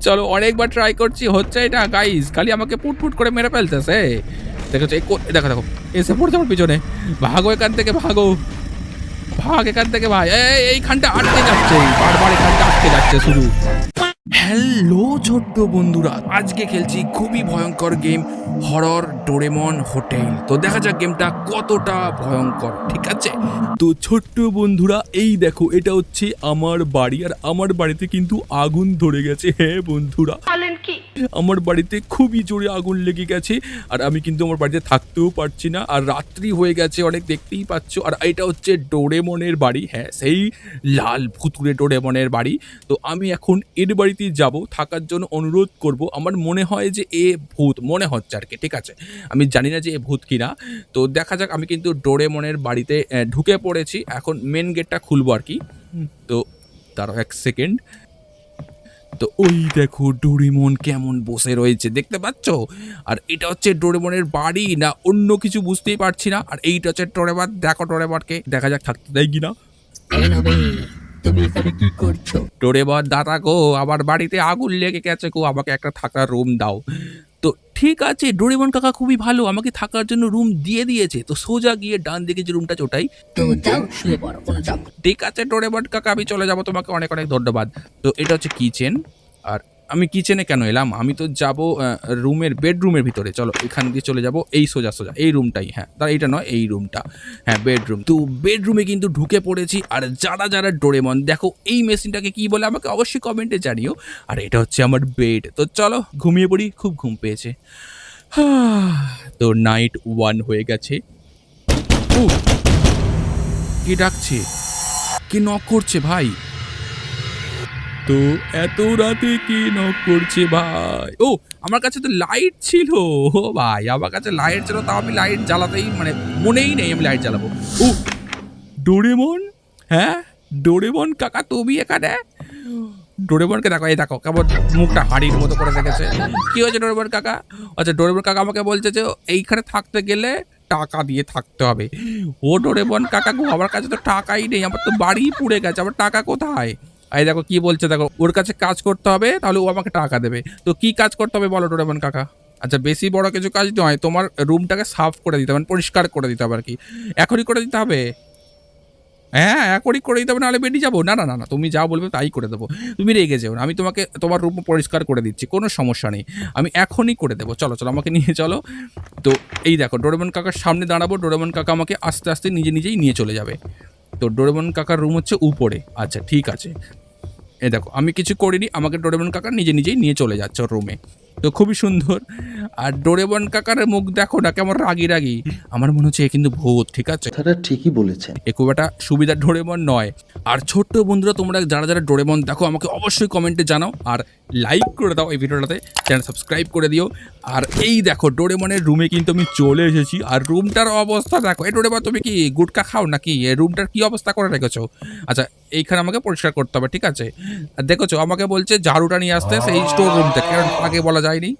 চলো অনেকবার ট্রাই করছি, হচ্ছে এটা গাইস খালি আমাকে পুট পুট করে মেরে ফেলতেছে। দেখো এই কো- দেখো দেখো, এসে পড়ছে আমার পিছনে। ভাগো এখান থেকে, ভাগো। ভাগ এখান থেকে, ভাই। এই এইখানটা আটকে যাচ্ছে বারবার এখানটা আটকে যাচ্ছে শুধু। হ্যালো ছোট্ট বন্ধুরা আজকে খেলছি খুবই ভয়ঙ্কর গেম হরর ডোরেমন হোটেল তো দেখা যাক গেমটা কতটা ভয়ঙ্কর ঠিক আছে? তো ছোট্ট বন্ধুরা এই দেখো এটা হচ্ছে আমার বাড়ি আর আমার বাড়িতে কিন্তু আগুন ধরে গেছে হ্যাঁ বন্ধুরা। কি? আমার বাড়িতে খুবই জোরে আগুন লেগে গেছে আর আমি কিন্তু আমার বাড়িতে থাকতেও পারছি না আর রাত্রি হয়ে গেছে অনেক দেখতেই পাচ্ছ আর এটা হচ্ছে ডোরেমনের বাড়ি হ্যাঁ সেই লাল ভুতুরে ডোরেমনের বাড়ি। তো আমি এখন এর বাড়িতে যাব, থাকার জন্য অনুরোধ করব। আমার মনে হয় যে এ ভূত, মনে হচ্ছে আর কি, ঠিক আছে? আমি জানি না যে এ ভূত কিনা। তো দেখা যাক, আমি কিন্তু ডোরেমনের বাড়িতে ঢুকে পড়েছি। এখন মেন গেটটা খুলবো আর কি। তো তার এক সেকেন্ড তো ওই দেখো ডোরেমন কেমন বসে রয়েছে, দেখতে পাচ্ছ? আর এটা হচ্ছে ডোরেমনের বাড়ি না অন্য কিছু বুঝতেই পারছি না। আর এইটা হচ্ছে ডোরেমন, দেখো ডোরেমনকে, দেখা যাক থাকতে দেয় কিনা। তুমি এখানে কি করছ? ডোরেমন দাদা গো আমার বাড়িতে আগুন লেগে গেছে গো আমাকে একটা থাকার রুম দাও। তো ঠিক আছে ডোরেমন কাকা খুবই ভালো আমাকে থাকার জন্য রুম দিয়ে দিয়েছে। তো সোজা গিয়ে ডান দিকে যে রুমটা চোটাই তো যাও শুয়ে পড়ো কোনো ঠিক আছে ডোরেমন কাকা আমি চলে যাব তোমাকে অনেক অনেক ধন্যবাদ। তো এটা হচ্ছে কিচেন আর আমি কিচেনে কেন এলাম? আমি তো যাব রুমের বেডরুমের ভিতরে। চলো, এখান দিয়ে চলে যাব, এই সোজা সোজা, এই রুমটাই হ্যাঁ। তার এইটা নয়, এই রুমটা হ্যাঁ বেডরুম তো বেডরুমে কিন্তু ঢুকে পড়েছি, আর যারা যারা ডোরেমন দেখো, এই মেশিনটাকে কি বলে আমাকে অবশ্যই কমেন্টে জানিও। আর এটা হচ্ছে আমার বেড তো চলো, ঘুমিয়ে পড়ি, খুব ঘুম পেয়েছে। তো নাইট ওয়ান হয়ে গেছে। কি ডাকছে? কে নক করছে ভাই? তো এত রাতে কি নক করছে ভাই? ও, আমার কাছে তো লাইট ছিল। ও ভাই, আমার কাছে লাইট ছিল তাও আমি লাইট জ্বালাতেই মানে মনেই নেই আমি লাইট জ্বালাবো। ও ডোরেমন হ্যাঁ? ডোরেমন কাকা, তুমি এখানে? ডোরেমনকে দেখো, এই দেখো, কেমন মুখটা হাড়ির মতো করে রেখেছে কি হয়েছে ডোরেমন কাকা? আচ্ছা ডোরেমন কাকা আমাকে বলছে যে, এইখানে থাকতে গেলে টাকা দিয়ে থাকতে হবে। ও ডোরেমন কাকা গো, আমার কাছে তো টাকাই নেই, আমার তো বাড়ি পুড়ে গেছে, আমার টাকা কোথায়? এই দেখো কি বলছে, দেখো, ওর কাছে কাজ করতে হবে, তাহলে ও আমাকে টাকা দেবে। তো কি কাজ করতে হবে বলো ডোরেমন কাকা? আচ্ছা বেশি বড় কিছু কাজ নয়, তোমার রুমটাকে সাফ করে দিতে হবে মানে পরিষ্কার করে দিতে হবে আর কি। এখনই করে দিতে হবে? হ্যাঁ এখনই করে দিতে হবে, নাহলে বেরিয়ে যাব। না না না না, তুমি যা বলবে তাই করে দেবো। তুমি রেগে যেও না, আমি তোমাকে, তোমার রুম পরিষ্কার করে দিচ্ছি, কোনো সমস্যা নেই। আমি এখনই করে দেবো, চলো চলো, আমাকে নিয়ে চলো। তো এই দেখো, ডোরেমন কাকার সামনে দাঁড়াবো, ডোরেমন কাকা আমাকে আস্তে আস্তে নিজে, নিজেই নিয়ে চলে যাবে। তো ডোরেমন কাকার রুম হচ্ছে উপরে। আচ্ছা ঠিক আছে। এ দেখো, আমি কিছু করিনি, আমাকে ডোরেমন কাকা নিজে নিজেই নিয়ে চলে যাচ্ছে ওর রুমে তো খুবই সুন্দর। আর ডোরেমন কাকার মুখ দেখো না কেমন রাগি রাগি। আমার মনে হচ্ছে এ কিন্তু ভূত ঠিক আছে? কথাটা ঠিকই বলেছে এ খুব একটা সুবিধা ডোরেমন নয়। আর ছোট্ট বন্ধুরা তোমরা যারা যারা ডোরেমন দেখো আমাকে অবশ্যই কমেন্টে জানাও আর লাইক করে দাও এই ভিডিওটাতে। চ্যানেল সাবস্ক্রাইব করে দিও। আর এই দেখো ডোরেমনের রুমে কিন্তু আমি চলে এসেছি। আর রুমটার অবস্থা দেখো এই ডোরেমন তুমি কি গুটকা খাও নাকি? এই রুমটার কি অবস্থা করে রেখেছো? আচ্ছা এইখানে আমাকে পরিষ্কার করতে হবে ঠিক আছে? আর দেখেছ আমাকে বলছে ঝাড়ুটা নিয়ে আসতে সেই স্টোর রুম থেকে কারণ আগে বলা যায়নি।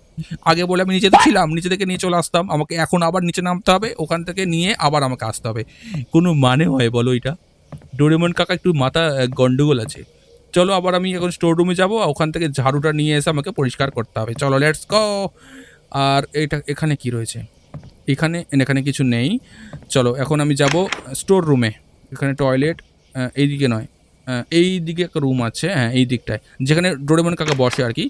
আগে বলে আমি নিচে ছিলাম, নিচে থেকে নিয়ে চলে আসতাম। আমাকে এখন আবার নিচে নামতে হবে, ওখান থেকে নিয়ে আবার আমাকে আসতে হবে। কোনো মানে হয় বলো এটা? ডোরেমন কাকা একটু মাথা গন্ডগোল আছে। চলো আবার আমি এখন স্টোর রুমে যাব ওখান থেকে ঝাড়ুটা নিয়ে এসে আমাকে পরিষ্কার করতে হবে। চলো লেটস গো আর এটা, এখানে কি রয়েছে? এখানে এখানে কিছু নেই। চলো, এখন আমি যাব স্টোর রুমে এখানে টয়লেট এইদিকে নয়। এই দিকে একটা রুম আছে হ্যাঁ এই দিকটায়। যেখানে ডোরেমন কাকা বসে আর কি।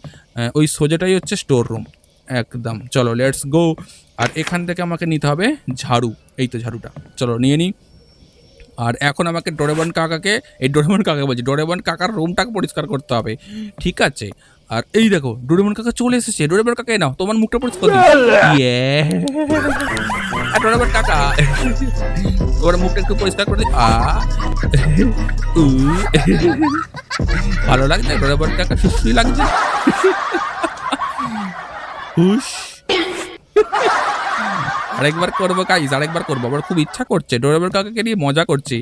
ওই সোজাটাই হচ্ছে স্টোর রুম একদম। চলো লেটস গো আর এখান থেকে আমাকে নিতে হবে ঝাড়ু। এই তো ঝাড়ুটা। চলো নিয়ে নিই আর এখন আমাকে ডোরেবন কাকাকে এই ডোরেমন কাকা বলছি ডোরেবন কাকার রুমটাকে পরিষ্কার করতে হবে। ঠিক আছে? আর এই দেখো ডোরেমন কাকা চলে এসেছে। ডোরেমন কাকা নাও তোমার মুখটা পরিষ্কার ডোরেমন কাকা তোমার মুখটা একটু পরিষ্কার করে ভালো লাগছে ডোরেমন কাকা সুশ্রী লাগছে। হুশ। আরেকবার করব গাইজ আরেকবার করব। আমার খুব ইচ্ছা করছে। ডোরেমন কাকাকে নিয়ে মজা করছি।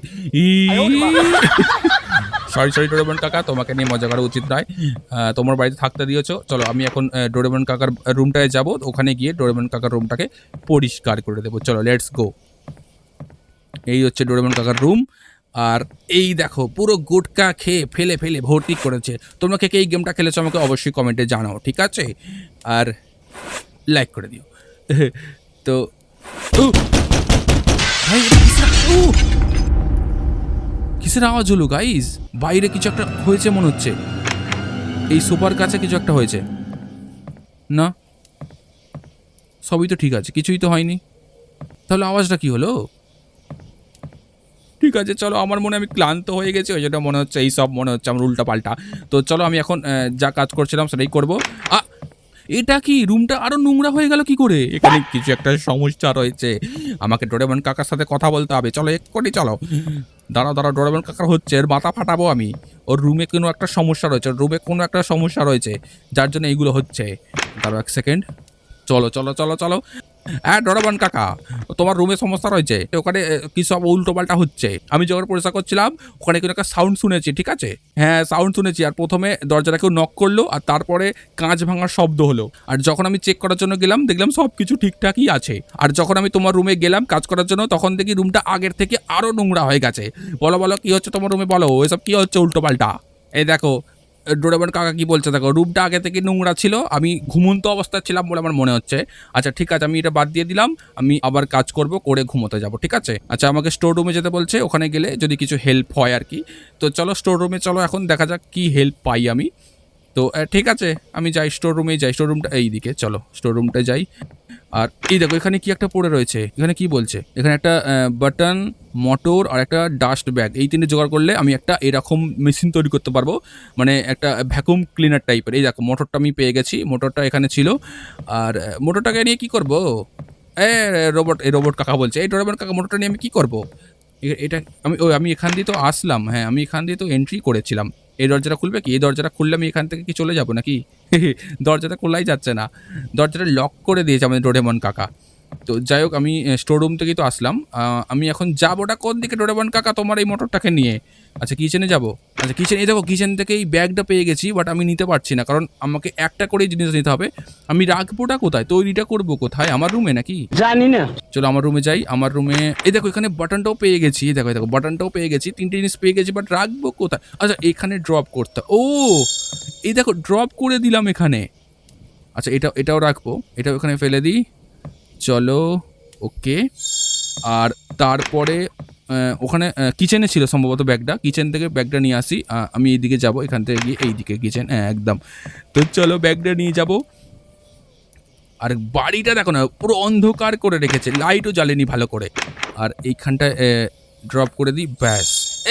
সরি সরি ডোরেমন কাকা, তোমাকে নিয়ে মজা করা উচিত নয়। তোমার বাড়িতে থাকতে দিয়েছ। চলো, আমি এখন ডোরেমন কাকার রুমটায় যাব। ওখানে গিয়ে ডোরেমন কাকার রুমটাকে পরিষ্কার করে দেবো। চলো লেটস গো এই হচ্ছে ডোরেমন কাকার রুম আর এই দেখো, পুরো গুটকা খেয়ে ফেলে ফেলে ভর্তি করেছে। তোমরা কে কে এই গেমটা খেলেছো আমাকে অবশ্যই কমেন্টে জানাও, ঠিক আছে? আর লাইক করে দিও। তো! কিসের আওয়াজ হলো গাইস বাইরে কিছু একটা হয়েছে মনে হচ্ছে। এই সোফার কাছে কিছু একটা হয়েছে। না? সবই তো ঠিক আছে, কিছুই তো হয়নি। তাহলে আওয়াজটা কি হলো? ঠিক আছে, চলো আমার মনে আমি ক্লান্ত হয়ে গেছি, ওই জন্য মনে হচ্ছে এই সব মনে হচ্ছে আমার উল্টা পাল্টা। তো চলো আমি এখন যা কাজ করছিলাম সেটাই করব। আ এটা কি রুমটা আরও নোংরা হয়ে গেল কি করে? এখানে কিছু একটা সমস্যা রয়েছে। আমাকে ডোরেমন কাকার সাথে কথা বলতে হবে। চলো, এক্ষুনি চলো। দাঁড়াও দাঁড়াও, ডোরেমন কাকার হচ্ছে, এর মাথা ফাটাবো আমি। ওর রুমে কোনো একটা সমস্যা রয়েছে, ওর রুমে কোনো একটা সমস্যা রয়েছে, যার জন্য এইগুলো হচ্ছে। দাঁড়াও এক সেকেন্ড। চলো চলো চলো চলো। হ্যাঁ ডরাবান কাকা, তোমার রুমে সমস্যা রয়েছে, ওখানে কি সব উল্টো পাল্টা হচ্ছে? আমি যখন পরিষ্কার করছিলাম, ওখানে কোনো একটা সাউন্ড শুনেছি, ঠিক আছে? হ্যাঁ সাউন্ড শুনেছি, আর প্রথমে দরজাটা কেউ নক করল, আর তারপরে কাঁচ ভাঙার শব্দ হলো। আর যখন আমি চেক করার জন্য গেলাম, দেখলাম সব কিছু ঠিকঠাকই আছে। আর যখন আমি তোমার রুমে গেলাম, কাজ করার জন্য, তখন দেখি রুমটা আগের থেকে আরও নোংরা হয়ে গেছে। বলো বলো, কী হচ্ছে তোমার রুমে বলো, এসব কী হচ্ছে উল্টো পাল্টা? এই দেখো ডোরেমন কাকা কি বলছে? দেখো রুমটা আগে থেকে নোংরা ছিল, আমি ঘুমন্ত অবস্থায় ছিলাম বলে আমার মনে হচ্ছে। আচ্ছা ঠিক আছে, আমি এটা বাদ দিয়ে দিলাম, আমি আবার কাজ করব, করে ঘুমোতে যাব, ঠিক আছে? আচ্ছা আমাকে স্টোর রুমে যেতে বলছে, ওখানে গেলে যদি কিছু হেল্প হয় আর কি। তো চলো স্টোর রুমে চলো, এখন দেখা যাক কি হেল্প পাই আমি। তো ঠিক আছে, আমি যাই স্টোর রুমে যাই স্টোর রুমটা এই দিকে চলো স্টোর রুমটায় যাই। আর এই দেখো, এখানে কি একটা পড়ে রয়েছে, এখানে কি বলছে? এখানে একটা বাটন মোটর আর একটা ডাস্ট ব্যাগ এই তিনটে জোগাড় করলে আমি একটা এরকম মেশিন তৈরি করতে পারব মানে একটা ভ্যাকুম ক্লিনার টাইপের এই দেখো মোটরটা আমি পেয়ে গেছি মোটরটা এখানে ছিল। আর মোটরটাকে নিয়ে কি করব? এ রোবট এই রোবট কাকা বলছে, এই রোবট কাকা মোটরটা নিয়ে আমি কী করব? এটা, আমি, ওই, আমি এখান দিয়ে তো আসলাম হ্যাঁ আমি এখান দিয়ে তো এন্ট্রি করেছিলাম। এই দরজাটা খুলবে কি? এই দরজাটা খুললে আমি এখান থেকে কি চলে যাব নাকি? দরজাটা খোলাই যাচ্ছে না। দরজাটা লক করে দিয়েছে আমাদের ডোরেমন কাকা। তো যাই হোক আমি স্টোর রুম থেকেই তো আসলাম। আমি এখন যাবোটা কোন দিকে? ডোরেমন কাকা তোমার এই মোটরটাকে নিয়ে। আচ্ছা কিচেনে যাব? আচ্ছা কিচেন এই দেখো কিচেন থেকে এই ব্যাগটা পেয়ে গেছি বাট আমি নিতে পারছি না কারণ আমাকে একটা করেই জিনিস নিতে হবে। আমি রাখবোটা কোথায়? তৈরিটা করব কোথায়? আমার রুমে নাকি? জানি না। চলো আমার রুমে যাই। আমার রুমে এই দেখো এখানে বাটনটাও পেয়ে গেছি এই দেখো দেখো বাটনটাও পেয়ে গেছি তিনটে জিনিস পেয়ে গেছি বাট রাখব কোথায়? আচ্ছা এখানে ড্রপ করতে ও! এই দেখো ড্রপ করে দিলাম এখানে। আচ্ছা এটা এটাও রাখব এটাও এখানে ফেলে দিই। চলো, ওকে। আর তারপরে ওখানে কিচেনে ছিল সম্ভবত ব্যাগটা। কিচেন থেকে ব্যাগটা নিয়ে আসি। আমি এইদিকে যাব, এখান থেকে গিয়ে এইদিকে কিচেন হ্যাঁ একদম। তো চলো ব্যাগটা নিয়ে যাব। আর বাড়িটা দেখো না, পুরো অন্ধকার করে রেখেছে, লাইটও জ্বালেনি ভালো করে। আর এইখানটায় ড্রপ করে দিই, ব্যাস।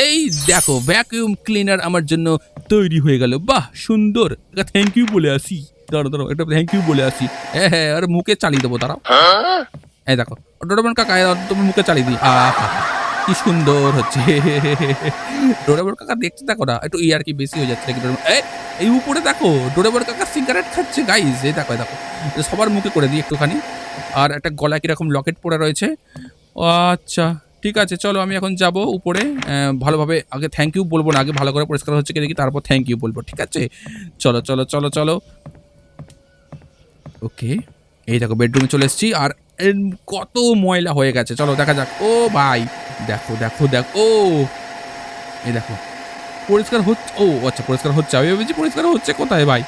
এই দেখো ভ্যাকিউম ক্লিনার আমার জন্য তৈরি হয়ে গেল। বাহ, সুন্দর। থ্যাংক ইউ বলে আসি। দাঁড়ো দাঁড়ো একটা থ্যাংক ইউ বলে আসি। হ্যাঁ হ্যাঁ আর মুখে চালিয়ে দেবো, দাঁড়াও। এই দেখো ডোরেমন কাকা তুমি মুখে চালিয়ে দিই আহা, কি সুন্দর হচ্ছে। ডোরেমন কাকা, দেখতে দেখো না, একটু ইয়ার কি বেশি হয়ে যাচ্ছে ডোরেমন এই উপরে দেখো ডোরেমন কাকা সিগারেট খাচ্ছে গাইজ এই দেখো দেখো। সবার মুখে করে দিই একটুখানি। আর একটা গলা কীরকম লকেট পরে রয়েছে। আচ্ছা ঠিক আছে, চলো আমি এখন যাব উপরে। ভালোভাবে আগে থ্যাংক ইউ বলব না, আগে ভালো করে পরিষ্কার হচ্ছে কি দেখি, তারপর থ্যাংক ইউ বলব, ঠিক আছে? চলো চলো চলো চলো। ওকে, এই দেখো বেডরুমে চলে এসেছি, আর কত ময়লা হয়ে গেছে, চলো দেখা যাক। ও ভাই, দেখো দেখো দেখো, ও, এই দেখো, পরিষ্কার হচ্ছে, ও আচ্ছা পরিষ্কার হচ্ছে, আমি ভেবেছি পরিষ্কার হচ্ছে কোথায় ভাই?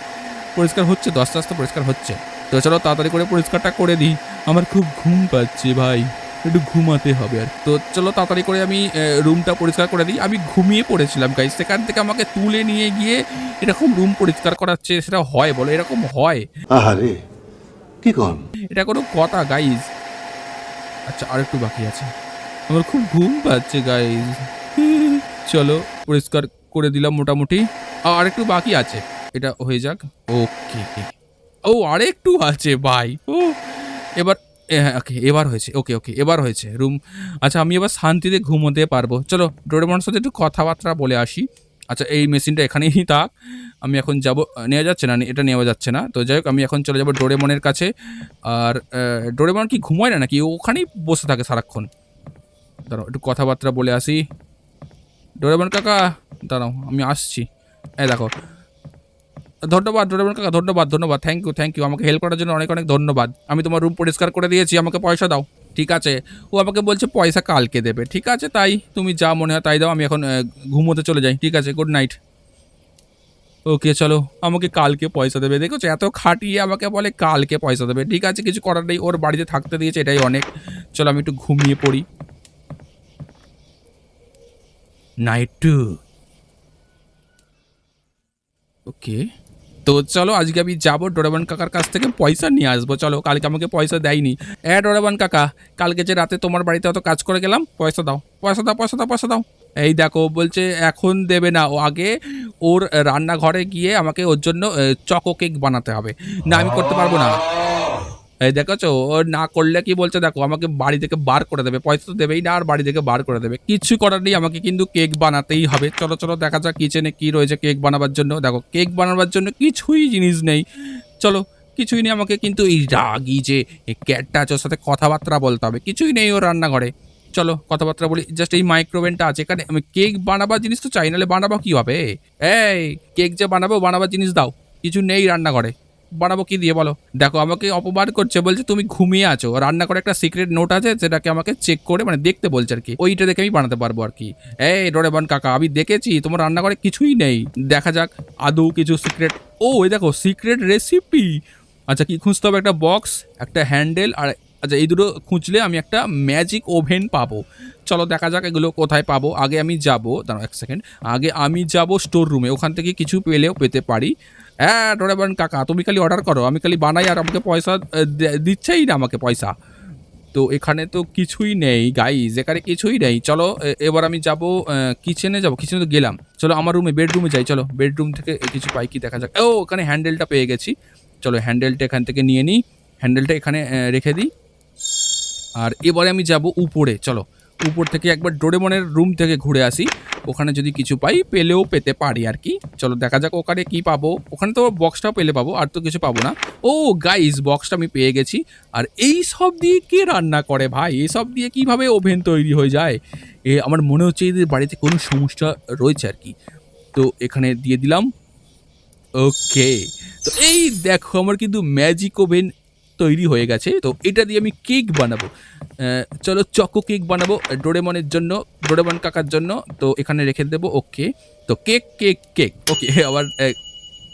পরিষ্কার হচ্ছে তো আস্তে পরিষ্কার হচ্ছে। তো চলো তাড়াতাড়ি করে পরিষ্কারটা করে দিই, আমার খুব ঘুম পাচ্ছে ভাই, একটু ঘুমাতে হবে আর তো চলো তাড়াতাড়ি করে আমি রুমটা পরিষ্কার করে দিই, আমি ঘুমিয়ে পড়েছিলাম গাইজ সেখান থেকে আমাকে তুলে নিয়ে গিয়ে এরকম রুম পরিষ্কার করাচ্ছে সেটা হয় বলো, এরকম হয়। আহারে। কি কন? এটা কোনো কথা গাইজ আচ্ছা আর একটু বাকি আছে। আমার খুব ঘুম পাচ্ছে গাইজ চলো, পরিষ্কার করে দিলাম মোটামুটি। আর একটু বাকি আছে। এটা হয়ে যাক। ওকে ও আর একটু আছে, ভাই। ও, এবার হ্যাঁ ওকে এবার হয়েছে। ওকে ওকে এবার হয়েছে। রুম আচ্ছা আমি এবার শান্তিতে ঘুমোতে পারব। চলো, ডোরেমনের সাথে একটু কথাবার্তা বলে আসি। আচ্ছা এই মেশিনটা এখানেই থাক। আমি এখন যাব নেওয়া যাচ্ছে না? এটা নেওয়া যাচ্ছে না। তো যাই হোক, আমি এখন চলে যাব ডোরেমনের কাছে। আর ডোরেমন কি ঘুমায় না নাকি? ওখানেই বসে থাকে সারাক্ষণ। দাঁড়াও, একটু কথাবার্তা বলে আসি। ডোরেমন কাকা, দাঁড়াও, আমি আসছি। এই দেখো। ধন্যবাদ ডোরেমন কাকা, ধন্যবাদ ধন্যবাদ। থ্যাংক ইউ থ্যাংক ইউ আমাকে হেল্প করার জন্য অনেক অনেক ধন্যবাদ। আমি তোমার রুম পরিষ্কার করে দিয়েছি, আমাকে পয়সা দাও। ঠিক আছে? ও আমাকে বলছে, পয়সা কালকে দেবে। ঠিক আছে, তাই তুমি যা মনে হয় তাই দাও, আমি এখন ঘুমোতে চলে যাই। ঠিক আছে গুড নাইট ওকে চলো, আমাকে কালকে পয়সা দেবে। দেখো এত খাটিয়ে আমাকে বলে, কালকে পয়সা দেবে। ঠিক আছে, কিছু করার নেই, ওর বাড়িতে থাকতে দিয়েছে, এটাই অনেক। চলো, আমি একটু ঘুমিয়ে পড়ি। নাইট টু ওকে তো চলো, আজকে আমি যাব ডোরাবান কাকার কাছ থেকে পয়সা নিয়ে আসব। চলো, কালকে আমাকে পয়সা দেয়নি। এ ডোরাবান কাকা, কালকে যে রাতে তোমার বাড়িতে অত কাজ করে গেলাম, পয়সা দাও পয়সা দাও পয়সা দাও পয়সা দাও। এই দেখো বলছে, এখন দেবে না। ও আগে ওর রান্নাঘরে গিয়ে আমাকে ওর জন্য চকো কেক বানাতে হবে। না, আমি করতে পারব না। এই দেখেছ? ও না করলে কি বলছে দেখো, আমাকে বাড়ি থেকে বার করে দেবে, পয়সা তো দেবেই না, আর বাড়ি থেকে বার করে দেবে। কিছু করার নেই, আমাকে কিন্তু কেক বানাতেই হবে। চলো চলো, দেখা যাক কিচেনে কি রয়েছে কেক বানাবার জন্য। দেখো, কেক বানাবার জন্য কিছুই জিনিস নেই। চলো, কিছুই নেই আমাকে কিন্তু এই রাগি যে ক্যাটটা আছে, ওর সাথে কথাবার্তা বলতে হবে। কিছুই নেই ওর রান্নাঘরে। চলো, কথাবার্তা বলি জাস্ট এই মাইক্রোওভেনটা আছে। এখানে আমি কেক বানাবার জিনিস তো চাই, নাহলে বানাবো কী হবে? এই, কেক যে বানাবো, বানাবার জিনিস দাও। কিছু নেই রান্নাঘরে। বানাবো, কি দিয়ে বলো? দেখো, আমাকে অপবাদ করছে বলছে, তুমি ঘুমিয়ে আছো। রান্না করে একটা সিক্রেট নোট আছে, যেটাকে আমাকে চেক করে মানে দেখতে বলছে আর কি। ওইটা দেখে আমি বানাতে পারব আর কি। এই ডোরেবন কাকা, আমি দেখেছি, তোমার রান্নাঘরে কিছুই নেই। দেখা যাক, আদৌ কিছু সিক্রেট ও, এই দেখো সিক্রেট রেসিপি আচ্ছা কি খুঁজতে হবে? একটা বক্স একটা হ্যান্ডেল আর আচ্ছা এই দুটো খুঁজলে আমি একটা ম্যাজিক ওভেন পাবো। চলো, দেখা যাক এগুলো কোথায় পাবো। আগে আমি যাব, দাঁড়াও এক সেকেন্ড আগে আমি যাব স্টোর রুমে ওখান থেকে কিছু পেলেও পেতে পারি। হ্যাঁ ডোরেবন কাকা, তুমি খালি অর্ডার করো, আমি খালি বানাই আর আমাকে পয়সা দিচ্ছেই না আমাকে পয়সা। তো এখানে তো কিছুই নেই গাইজ এখানে কিছুই নেই। চলো এবার আমি যাব কিচেনে যাব কিচেনে তো গেলাম। চলো, আমার রুমে বেডরুমে যাই, চলো। বেডরুম থেকে কিছু পাই কি দেখা যাক। ও, ওখানে হ্যান্ডেলটা পেয়ে গেছি। চলো হ্যান্ডেলটা এখান থেকে নিয়ে নিই। হ্যান্ডেলটা এখানে রেখে দিই। আর এবারে আমি যাব উপরে, চলো। উপর থেকে একবার ডোরেমনের রুম থেকে ঘুরে আসি। ওখানে যদি কিছু পাই, পেলেও পেতে পারি আর কি। চলো দেখা যাক ওখানে কি পাবো। ওখানে তো বক্সটাও পেলে পাবো, আর তো কিছু পাবো না। ও গাইস বক্সটা আমি পেয়ে গেছি। আর এই সব দিয়ে কে রান্না করে ভাই? এসব দিয়ে কীভাবে ওভেন তৈরি হয়ে যায়? এ, আমার মনে হচ্ছে এদের বাড়িতে কোনো সমস্যা রয়েছে আর কি। তো এখানে দিয়ে দিলাম। ওকে তো এই দেখো, আমার কিন্তু ম্যাজিক ওভেন তৈরি হয়ে গেছে। তো এটা দিয়ে আমি কেক বানাবো। চলো চকো কেক বানাবো, ডোরেমনের জন্য, ডোরেমন কাকার জন্য। তো এখানে রেখে দেবো, ওকে। তো কেক কেক কেক। ওকে, আবার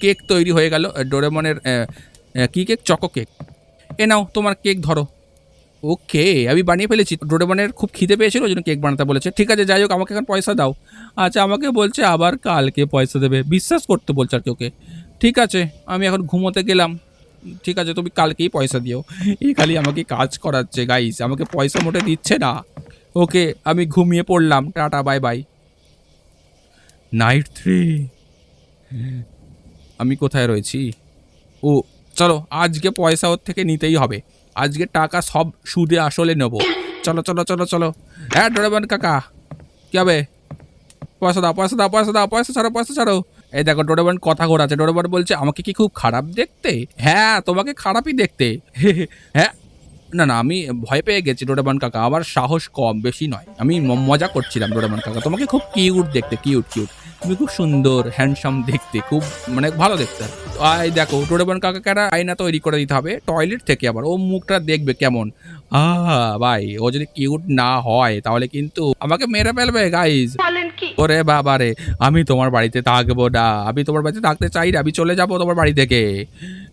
কেক তৈরি হয়ে গেল ডোরেমনের কি কেক? Choco cake. এ নাও, তোমার কেক ধরো। ওকে, আমি বানিয়ে ফেলেছি। ডোরেমনের খুব খিদে পেয়েছিল, ওই জন্য কেক বানাতে বলেছে। ঠিক আছে, যাই হোক, আমাকে এখন পয়সা দাও। আচ্ছা আমাকে বলছে আবার কালকে পয়সা দেবে। বিশ্বাস করতে বলছে আর কি ওকে। ঠিক আছে, আমি এখন ঘুমোতে গেলাম। ঠিক আছে, তুমি কালকেই পয়সা দিও। এই খালি আমাকে কাজ করাচ্ছে গাইস আমাকে পয়সা মোটে দিচ্ছে না। ওকে, আমি ঘুমিয়ে পড়লাম। Tata bye bye night three আমি কোথায় রয়েছি? ও, চলো, আজকে পয়সা ওর থেকে নিতেই হবে। আজকে টাকা সব সুদে আসলে নেব। চলো চলো চলো চলো। হ্যাঁ ডোরেবান কাকা। কী হবে? পয়সা দাও পয়সা দাও পয়সা দাও, পয়সা ছাড়ো পয়সা ছাড়ো। এই দেখো ডোরেবান কথা ঘোরাচ্ছে ডোরেবান বলছে, আমাকে কি খুব খারাপ দেখতে? হ্যাঁ তোমাকে খারাপই দেখতে। হ্যাঁ? না না, আমি ভয় পেয়ে গেছি ডোরেবান কাকা। আমার সাহস কম, বেশি নয়। আমি মজা করছিলাম ডোরেবান কাকা। তোমাকে খুব কিউট দেখতে কিউট কিউট তুমি খুব সুন্দর হ্যান্ডসাম দেখতে, খুব মানে ভালো দেখতে। আই দেখো ডোরেবান কাকাকে একটা আয়না তৈরি করে দিতে হবে টয়লেট থেকে আবার। ও মুখটা দেখবে কেমন। আহা, ভাই, ও যদি কিউট না হয়, তাহলে কিন্তু আমাকে মেরে ফেলবে গাইজ ওরে বাবা রে, আমি তোমার বাড়িতে থাকব না। আমি তোমার বাড়িতে থাকতে চাই না, আমি চলে যাব তোমার বাড়ি থেকে।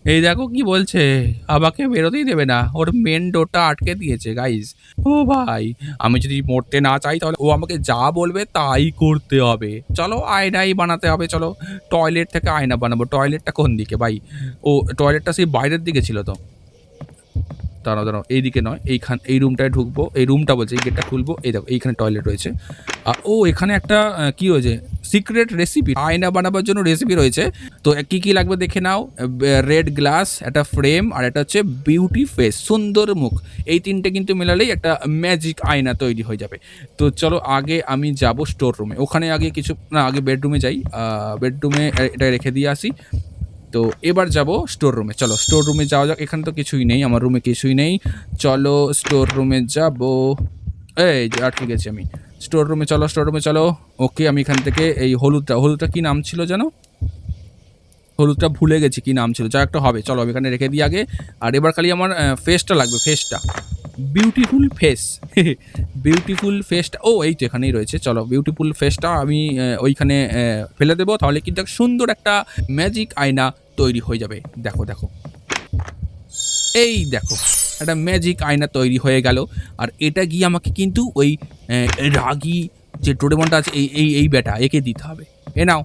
এই দেখো কি বলছে, আমাকে বেরোতেই দেবে না। ওর মেন ডোরটা আটকে দিয়েছে গাইজ ও ভাই, আমি যদি মরতে না চাই তাহলে ও আমাকে যা বলবে তাই করতে হবে। চলো আয়নাই বানাতে হবে, চলো। টয়লেট থেকে আয়না বানাবো। টয়লেটটা কোন দিকে ভাই? ও টয়লেটটা সেই বাইরের দিকে ছিল তো। দাঁড়াও দাঁড়াও এইদিকে নয় এইখান এই রুমটায় ঢুকবো এই রুমটা বলছে এই গেটটা খুলবো এই দেখো এইখানে টয়লেট রয়েছে। আ, ও এখানে একটা কি রয়েছে সিক্রেট রেসিপি আয়না বানাবার জন্য রেসিপি রয়েছে। তো কি কি লাগবে দেখে নাও। রেড গ্লাস একটা ফ্রেম আর একটা হচ্ছে বিউটি ফেস সুন্দর মুখ। এই তিনটে কিন্তু মেলালেই একটা ম্যাজিক আয়না তৈরি হয়ে যাবে। তো চলো আগে আমি যাব স্টোর রুমে ওখানে আগে কিছু না আগে বেডরুমে যাই। বেডরুমে এটা রেখে দিয়ে আসি। তো এবার যাব স্টোর রুমে চলো স্টোর রুমে যাওয়া যাক, এখানে তো কিছুই নেই, আমার রুমে কিছুই নেই। চলো স্টোর রুমে যাব। এই আটকে গেছি আমি। স্টোর রুমে চলো স্টোর রুমে চলো। ওকে আমি এখান থেকে এই হলুদটা হলুদটা কী নাম ছিল জানো হলুদটা ভুলে গেছি কী নাম ছিল। যা একটা হবে। চলো, আমি এখানে রেখে দিই আগে। আর এবার খালি আমার ফেসটা লাগবে ফেসটা বিউটিফুল ফেস বিউটিফুল ফেসটা ও, এই তো এখানেই রয়েছে, চলো বিউটিফুল ফেসটা আমি ওইখানে ফেলে দেবো, তাহলে কিন্তু সুন্দর একটা ম্যাজিক আয়না তৈরি হয়ে যাবে। দেখো দেখো। এই দেখো, একটা ম্যাজিক আয়না তৈরি হয়ে গেল, আর এটা গিয়ে আমাকে কিন্তু ওই রাগী যে ডোরেমনটা আছে, এই এই এই বেটা একে দিতে হবে। এ নাও,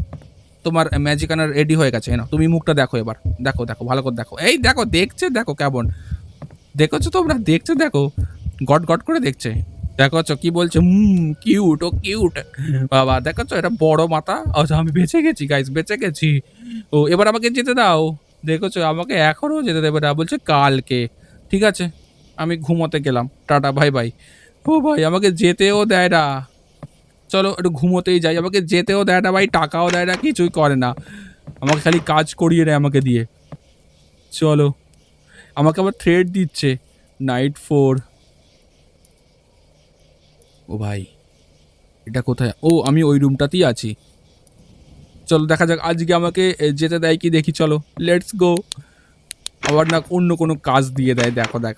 তোমার ম্যাজিক আয়না রেডি হয়ে গেছে, এ নাও, তুমি মুখটা দেখো এবার। দেখো দেখো, ভালো করে দেখো। এই দেখো, দেখছে, দেখো কেমন। দেখেছ তোমরা? দেখছ, দেখো। গট গট করে দেখছে। দেখোছো? কি বলছে? কিউট ও কিউট বাবা, দেখোছো? এটা বড় মাথা। আচ্ছা আমি বেঁচে গেছি গাইস বেঁচে গেছি। ও, এবার আমাকে যেতে দাও। দেখেছ? আমাকে এখনও যেতে দেবে না, বলছে কালকে। ঠিক আছে? আমি ঘুমোতে গেলাম। টাটা ভাই ভাই ও ভাই, আমাকে যেতেও দেয় না। চলো, একটু ঘুমোতেই যাই। আমাকে যেতেও দেয় না, ভাই, টাকাও দেয় না, কিছুই করে না। আমাকে খালি কাজ করিয়ে নেয় আমাকে দিয়ে। চলো। আমাকে আবার থ্রেড দিচ্ছে। নাইট ফোর ও ভাই, এটা কোথায়? ও, আমি ওই রুমটাতেই আছি। চলো, দেখা যাক, আজকে আমাকে যেতে দেয় কি দেখি, চলো। লেটস গো আবার না অন্য কোনো কাজ দিয়ে দেয়, দেখো, দেখ।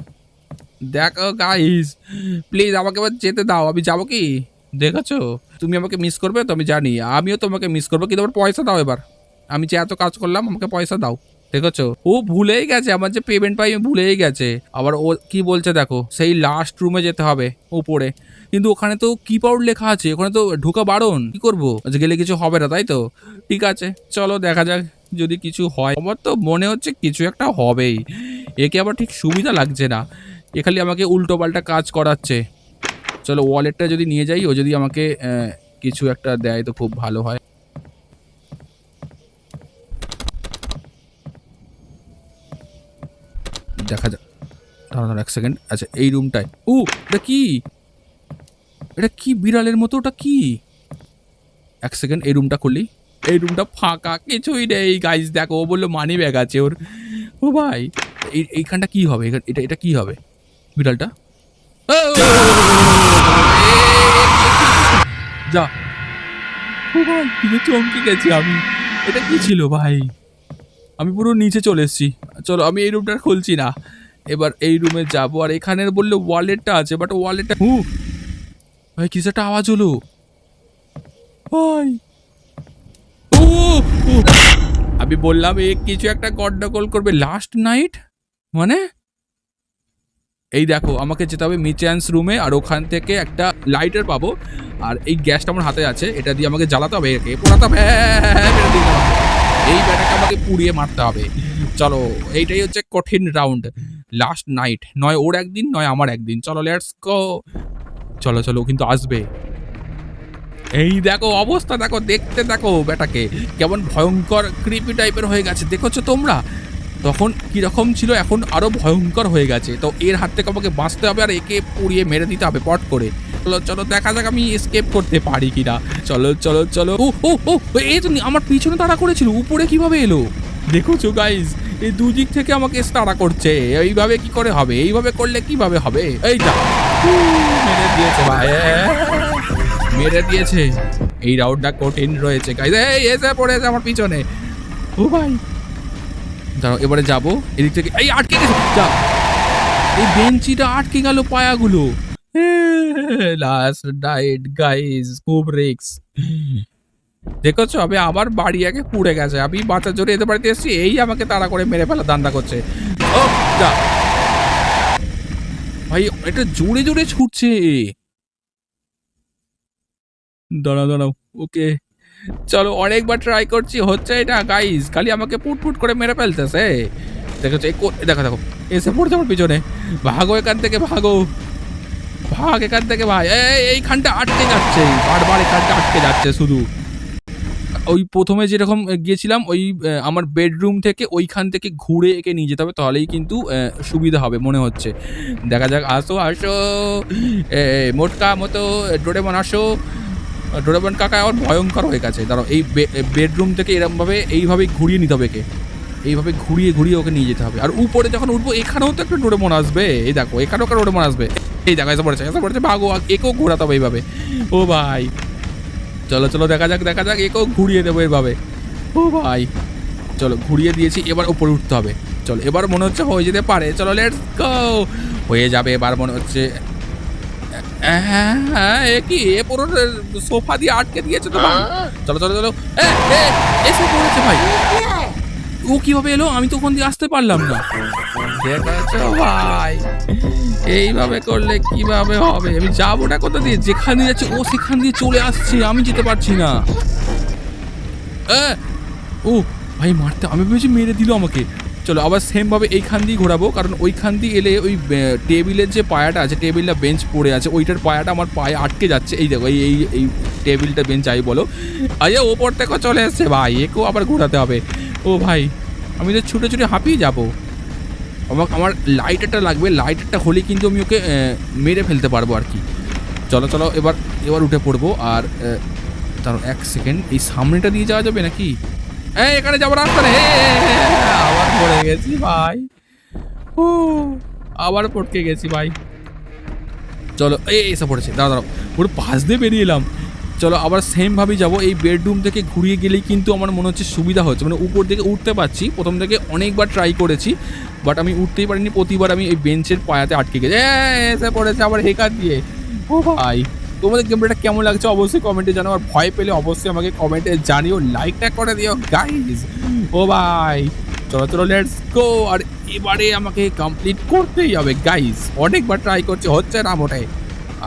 দেখো গাইস প্লিজ আমাকে এবার যেতে দাও, আমি যাব কি? দেখেছ? তুমি আমাকে মিস করবে তো, আমি জানি। আমিও তোমাকে মিস করব, কিন্তু আবার পয়সা দাও এবার। আমি যে এত কাজ করলাম, আমাকে পয়সা দাও। দেখেছ? ও ভুলেই গেছে, আমার যে পেমেন্ট পাই ভুলেই গেছে। আবার ও কি বলছে দেখো, সেই লাস্ট রুমে যেতে হবে উপরে কিন্তু ওখানে তো কিপ আউট লেখা আছে, ওখানে তো ঢোকা বারণ, কি করব? গেলে কিছু হবে না, তাই তো? ঠিক আছে, চলো দেখা যাক যদি কিছু হয়। আমার তো মনে হচ্ছে কিছু একটা হবেই। একে আবার ঠিক সুবিধা লাগছে না। এ খালি আমাকে উল্টো পাল্টা কাজ করাচ্ছে। চলো ওয়ালেটটা যদি নিয়ে যাই, ও যদি আমাকে কিছু একটা দেয় তো খুব ভালো হয়। দেখা যাক দাঁড়া দাঁড়া এক সেকেন্ড আচ্ছা এই রুমটায় ও এটা কি এটা কি বিড়ালের মতো ওটা কি এক সেকেন্ড এই রুমটা খুলি এই রুমটা ফাঁকা কিছুই নেই গাইজ দেখো ও বলল মানি ব্যাগ আছে ওর ও ভাই এই এইখানটা কি হবে এটা এটা কি হবে বিড়ালটা যা ও ভাই চমকে গেছি আমি এটা কি ছিল ভাই আমি পুরো নিচে চলে এসেছি চলো আমি এই রুমটা খুলছি না এবার এই রুমে যাব আর এখানে বললে ওয়ালেটটা আছে বাট ওয়ালেটটা হু ভাই কিসে একটা আওয়াজ হলো ভাই ও, আমি বললাম এ কিছু একটা গন্ডগোল করবে লাস্ট নাইট মানে এই দেখো আমাকে যেতে হবে মিচ্যান্স রুমে আর ওখান থেকে একটা লাইটার পাবো আর এই গ্যাসটা আমার হাতে আছে এটা দিয়ে আমাকে জ্বালাতে হবে একে পোড়াতে হবে এই ব্যাটাকে আমাকে পুড়িয়ে মারতে হবে। চলো, এইটাই হচ্ছে কঠিন রাউন্ড লাস্ট নাইট নয় ওর একদিন, নয় আমার একদিন। চলো লেটস গো চলো চলো কিন্তু আসবে। এই দেখো, অবস্থা দেখো, দেখতে দেখো বেটাকে কেমন ভয়ঙ্কর ক্রিপি টাইপের হয়ে গেছে। দেখোছো তোমরা? তখন কীরকম ছিল, এখন আরও ভয়ঙ্কর হয়ে গেছে। তো এর হাত থেকে আমাকে বাঁচতে হবে আর একে পুড়িয়ে মেরে দিতে হবে পট করে। চলো চলো, দেখা যাক আমি এসকেপ করতে পারি কিনা। চলো চলো চলো। ও ও ও এই তো আমার পিছনে তাড়া করেছিল, উপরে কীভাবে এলো? দেখোছো গাইজ এই দুদিক থেকে আমাকে তাড়া করছে। এইভাবে কি করে হবে? এইভাবে করলে কীভাবে হবে? এই যা। মেরে দিয়েছে ভাই মেরে দিয়েছে। এই রাউন্ডটা কঠিন রয়েছে গাইজ এই, এসে পড়েছে আমার পিছনে। ও ভাই দাঁড়াও, এবারে যাব। এদিক থেকে এই আটকে গেছে। যা। এই বেঞ্চিটা আটকে গেল পায়াগুলো। লাস্ট নাইট গাইজ খুব রিক্স দেখেছ? আমি আবার বাড়ি আগে পুড়ে গেছে। আমি বাচ্চা জোরে এতে বাড়িতে এসেছি, এই আমাকে তাড়া করে মেরে ফেলা দান্দা করছে। ও, যা। ভাই, এটা জোরে জোরে ছুটছে। দাঁড়াও দাঁড়াও, ওকে। চলো অনেকবার ট্রাই করছি, হচ্ছে এটা গাইজ খালি আমাকে পুট পুট করে মেরে ফেলতেছে। দেখেছ দেখো দেখো, এসে পড়ছে আমার পিছনে। ভাগো এখান থেকে, ভাগো। ভাগ এখান থেকে, ভাই, এই এইখানটা আটকে যাচ্ছে বারবার এখানটা আটকে যাচ্ছে শুধু। ওই প্রথমে যেরকম গিয়েছিলাম, ওই আমার বেডরুম থেকে ওইখান থেকে ঘুরে একে নিয়ে যেতে হবে, তাহলেই কিন্তু সুবিধা হবে, মনে হচ্ছে। দেখা যাক, আসো আসো। মোটকা মতো ডোরেমন, আসো। ডোরেমন কাকা আমার ভয়ঙ্কর হয়ে গেছে। দাঁড়াও, এই বেডরুম থেকে এরমভাবে এইভাবেই ঘুরিয়ে নিতে হবে একে। এইভাবে ঘুরিয়ে ঘুরিয়ে ওকে নিয়ে যেতে হবে। আর উপরে যখন উঠবো, এখানেও তো একটা ডোরেমন আসবে। এই দেখো, এখানেও একটা ডোরেমন আসবে। এই দেখো, এসে পড়েছে এসে পড়েছে। ভাগো, একেও ঘোরাতে হবে এইভাবে। ও ভাই। চলো চলো, দেখা যাক দেখা যাক, একেও ঘুরিয়ে দেবো এভাবে ও ভাই। চলো, ঘুরিয়ে দিয়েছি, এবার উপরে উঠতে হবে। চলো, এবার মনে হচ্ছে হয়ে যেতে পারে। চলো লেটস গো হয়ে যাবে, এবার মনে হচ্ছে হ্যাঁ হ্যাঁ এ কি? এ পুরো সোফা দিয়ে আটকে দিয়েছে তো ভাই চলো চলো চলো। এসে পড়েছে ভাই? ও কীভাবে এলো? আমি তো ওখান দিয়ে আসতে পারলাম না। ভাই। এইভাবে করলে কীভাবে হবে? আমি যাবোটা কোথা দিয়ে? যেখানে যাচ্ছে ও সেখান দিয়ে চলে আসছে আমি যেতে পারছি না। ও ভাই মারতে আমি ভেবেছি মেরে দিল আমাকে। চলো, আবার সেমভাবে এইখান দিয়ে ঘোরাবো, কারণ ওইখান দিয়ে এলে ওই টেবিলের যে পায়াটা আছে, টেবিলটা বেঞ্চ পড়ে আছে, ওইটার পায়াটা আমার পায়ে আটকে যাচ্ছে। এই দেখো, এই এই টেবিলটা বেঞ্চ আই বলো। আরে ওপর থেকে চলে এসছে ভাই, একেও আবার ঘোরাতে হবে। ও ভাই, আমি তো ছুটে ছুটে হাঁপিয়ে যাব। আমার আমার লাইটারটা লাগবে লাইটারটা হলে কিন্তু আমি ওকে মেরে ফেলতে পারব আর কি। চলো চলো, এবার এবার উঠে পড়ব, আর দাঁড়াও এক সেকেন্ড এই সামনেটা দিয়ে যাওয়া যাবে নাকি? হ্যাঁ এখানে যাব রাস্তা নেই আবার পড়ে গেছি ভাই। ও আবার পটকে গেছি ভাই। চলো, এই এসে পড়েছে দাঁড়া দাঁড়াও। পুরো পাশ দিয়ে বেরিয়ে এলাম। চলো, আবার সেমভাবেই যাব। এই বেডরুম থেকে ঘুরিয়ে গেলেই কিন্তু আমার মনে হচ্ছে সুবিধা হচ্ছে। মানে উপর দিকে উঠতে পারছি, প্রথম থেকে অনেকবার ট্রাই করেছি বাট আমি উঠতেই পারিনি। প্রতিবার আমি এই বেঞ্চের পায়াতে আটকে গেছি। এসে পড়েছে আবার হেকার দিয়ে। ও ভাই, তোমাদের গেমটা কেমন লাগছে অবশ্যই কমেন্টে জানাও। আর ভয় পেলে অবশ্যই আমাকে কমেন্টে জানিও লাইকটা করে দিও গাইজ ও, ভাই চলো চলো লেটস গো আর এবারে আমাকে কমপ্লিট করতেই হবে। গাইজ অনেকবার ট্রাই করছি হচ্ছে না মোটে।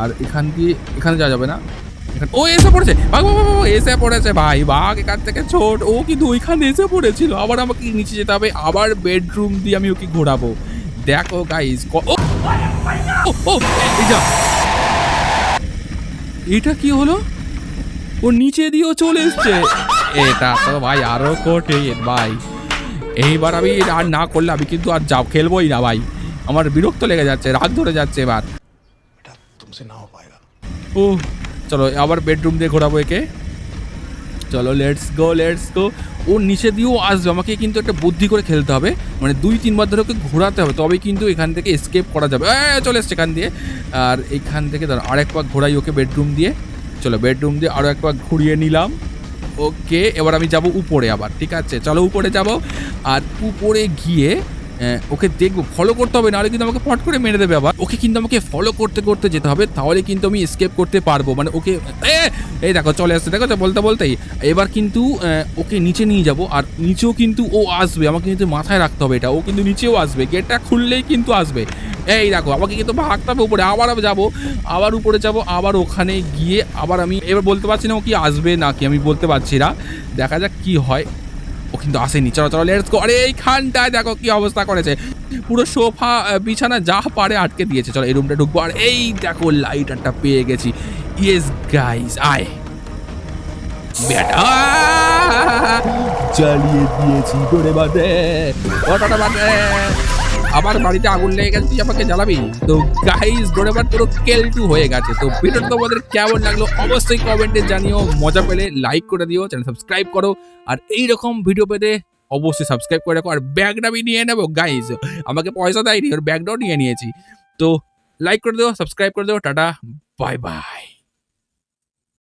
আর এখান দিয়ে এখানে যাওয়া যাবে না? ও এসে পড়েছে। বাঘ, বাঘ, এসে পড়েছে ভাই। বাঘ এখান থেকে ছোট। ও কিন্তু ওইখানে এসে পড়েছিল। আবার আমাকে নিচে যেতে হবে। আবার বেডরুম দিয়ে আমি ওকে ঘোরাবো। দেখো ও, ও এটা কি হলো? ও নিচে দিয়েও চলে এসছে। এটা তো ভাই আরও কঠিন ভাই। এইবার আমি আর না করলে আমি কিন্তু আর যাও খেলবোই না ভাই। আমার বিরক্ত লেগে যাচ্ছে রাগ ধরে যাচ্ছে এবার। ও চলো আবার বেডরুম দিয়ে ঘোরাবো একে। চলো লেটস গো লেটস গো ও নিচে দিয়েও আসবে আমাকে কিন্তু একটা বুদ্ধি করে খেলতে হবে। মানে দুই তিনবার ধরে ওকে ঘোরাতে হবে তবেই কিন্তু এখান থেকে এসকেপ করা যাবে। চলে এসছে এখান দিয়ে। আর এখান থেকে ধরো আরেকবার ঘোরাই ওকে বেডরুম দিয়ে। চলো বেডরুম দিয়ে আরও একবার ঘুরিয়ে নিলাম। ওকে, এবার আমি যাব উপরে আবার, ঠিক আছে? চলো উপরে যাব। আর উপরে গিয়ে ওকে দেখব ফলো করতে হবে, নাহলে কিন্তু আমাকে পট করে মেরে দেবে আবার। ওকে কিন্তু আমাকে ফলো করতে করতে যেতে হবে, তাহলে কিন্তু আমি স্কেপ করতে পারব। মানে ওকে এই দেখো, চলে আসছে দেখো বলতে বলতেই, এবার কিন্তু ওকে নিচে নিয়ে যাব, আর নিচেও কিন্তু ও আসবে, আমাকে কিন্তু মাথায় রাখতে হবে এটা, ও কিন্তু নিচেও আসবে, গেটটা খুললেই কিন্তু আসবে। এই দেখো, আমাকে কিন্তু ভাগতে হবে উপরে, আবার আমি যাব, আবার উপরে যাব, আবার ওখানে গিয়ে আবার আমি, এবার বলতে পারছি না ও কি আসবে নাকি, আমি বলতে পারছি না। দেখা যাক কি হয়। ও কিন্তু আসেনি চলো চলো লেটস গো আরে এইখানটায় দেখো কি অবস্থা করেছে। পুরো সোফা বিছানা যা পারে আটকে দিয়েছে। চলো এই রুমটা ঢুকবো। আর এই দেখো লাইটারটা পেয়ে গেছি। ইয়েস গাইস আয়। বেটা! চালিয়ে দিয়েছি করে বাদে। ওটা বাদে। আমার বাড়িতে আগুন লেগে গেছে, তুই আমাকে জ্বালাবি? তো গাইস ডোরেবার পুরো কেলটু হয়ে গেছে। তো ভিডিওটা তোমাদের কেমন লাগল অবশ্যই কমেন্টে জানিও, মজা পেলে লাইক করে দিও চ্যানেল সাবস্ক্রাইব করো, আর এই রকম ভিডিও পেতে অবশ্যই সাবস্ক্রাইব করে রাখো, আর ব্যাগটা আমি নিয়ে নেব গাইজ আমাকে পয়সা দেয়নি, ওর ব্যাগটাও নিয়ে নিয়েছি। তো লাইক করে দেবো সাবস্ক্রাইব করে দেবো টাটা বাই বাই